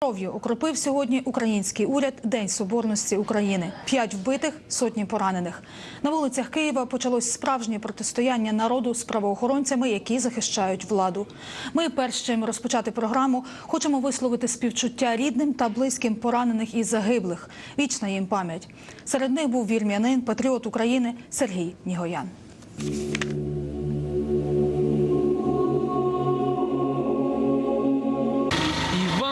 Кров'ю окропив сьогодні український уряд День Соборності України. П'ять вбитих, сотні поранених. На вулицях Києва почалось справжнє протистояння народу з правоохоронцями, які захищають владу. Ми, перш чим розпочати програму, хочемо висловити співчуття рідним та близьким поранених і загиблих. Вічна їм пам'ять. Серед них був вірмянин, патріот України Сергій Нігоян.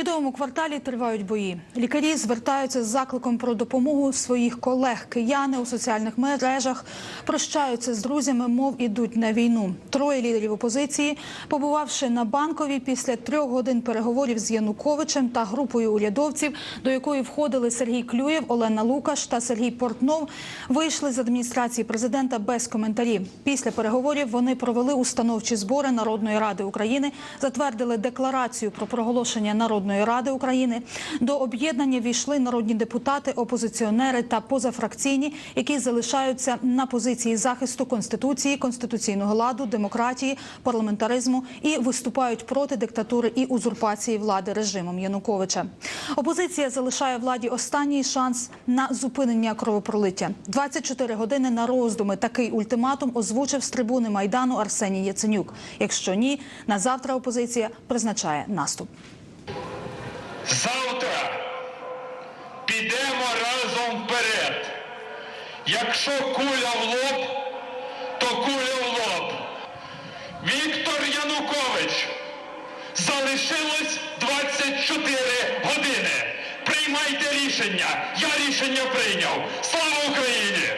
Урядовому кварталі тривають бої. Лікарі звертаються з закликом про допомогу своїх колег. Кияни у соціальних мережах прощаються з друзями, мов ідуть на війну. Троє лідерів опозиції, побувавши на банковій після трьох годин переговорів з Януковичем та групою урядовців, до якої входили Сергій Клюєв, Олена Лукаш та Сергій Портнов, вийшли з адміністрації президента без коментарів. Після переговорів вони провели установчі збори Народної ради України, затвердили декларацію про проголошення Народної ради України. До об'єднання війшли народні депутати, опозиціонери та позафракційні, які залишаються на позиції захисту конституції, конституційного ладу, демократії, парламентаризму і виступають проти диктатури і узурпації влади режимом Януковича. Опозиція залишає владі останній шанс на зупинення кровопролиття. 24 години на роздуми. Такий ультиматум озвучив з трибуни майдану Арсеній Яценюк. Якщо ні, на завтра опозиція призначає наступ. Завтра підемо разом вперед. Якщо куля в лоб, то куля в лоб. Віктор Янукович. Залишилось 24 години. Приймайте рішення. Я рішення прийняв. Слава Україні!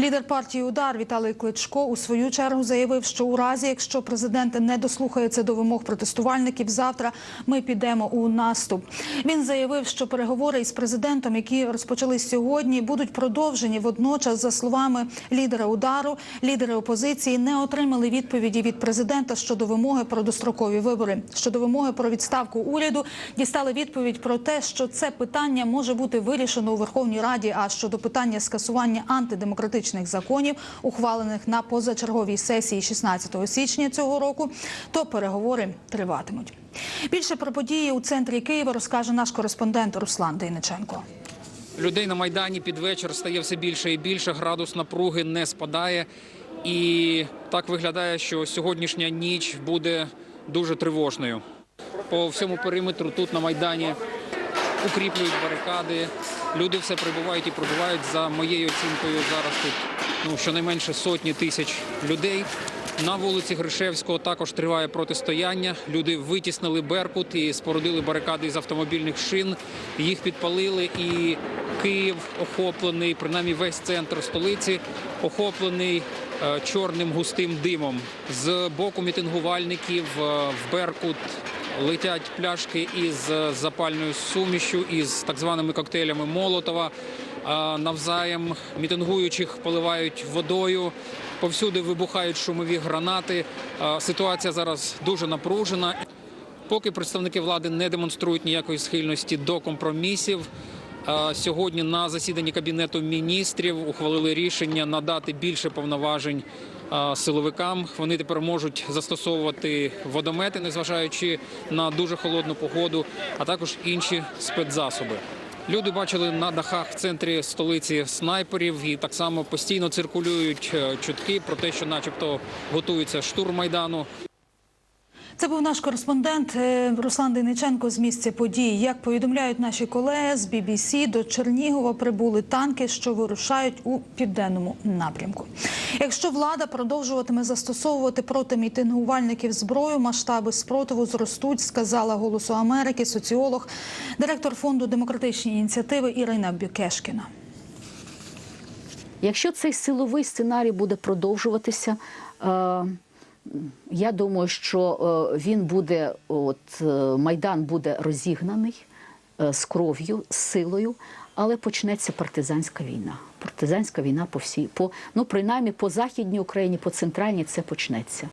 Лідер партії Удар Віталій Кличко у свою чергу заявив, що у разі, якщо президент не дослухається до вимог протестувальників, завтра ми підемо у наступ. Він заявив, що переговори із президентом, які розпочались сьогодні, будуть продовжені. Водночас, за словами лідера удару, лідери опозиції не отримали відповіді від президента щодо вимоги про дострокові вибори. Щодо вимоги про відставку уряду дістали відповідь про те, що це питання може бути вирішено у Верховній Раді. А щодо питання скасування антидемократичних законів, ухвалених на позачерговій сесії 16 січня цього року, то переговори триватимуть. Більше про події у центрі Києва розкаже наш кореспондент Руслан Дейниченко. Людей на майдані під вечір стає все більше і більше. Градус напруги не спадає, і так виглядає, що сьогоднішня ніч буде дуже тривожною. По всьому периметру тут на майдані укріплюють барикади. Люди все прибувають і прибувають. За моєю оцінкою зараз тут ну щонайменше сотні тисяч людей. На вулиці Гришевського також триває протистояння. Люди витіснили Беркут і спорудили барикади з автомобільних шин. Їх підпалили, і Київ охоплений, принаймні весь центр столиці, охоплений е, чорним густим димом. З боку мітингувальників е, в Беркут летять пляшки із е, запальною сумішю, із так званими коктейлями Молотова. А Навзаєм мітингуючих поливають водою. Повсюди вибухають шумові гранати. Ситуація зараз дуже напружена. Поки представники влади не демонструють ніякої схильності до компромісів. Сьогодні на засіданні кабінету міністрів ухвалили рішення надати більше повноважень силовикам. Вони тепер можуть застосовувати водомети, незважаючи на дуже холодну погоду, а також інші спецзасоби. Люди бачили на дахах в центрі столиці снайперів і так само постійно циркулюють е, чутки про те, що, начебто, готується штурм майдану. Це був наш кореспондент е, Руслан Дейниченко з місця подій. Як повідомляють наші колеги з BBC, до Чернігова прибули танки, що вирушають у південному напрямку. Якщо влада продовжуватиме застосовувати проти мітингувальників зброю, масштаби спротиву зростуть, сказала Голосу Америки соціолог, директор фонду демократичні ініціативи Ірина Бюкешкіна. Якщо цей силовий сценарій буде продовжуватися, е, я думаю, що е, він буде, от е, майдан буде розігнаний. е, з кров'ю, з силою, але почнеться партизанська війна. Партизанська війна по всій, по ну принаймні по західній Україні, по центральній це почнеться.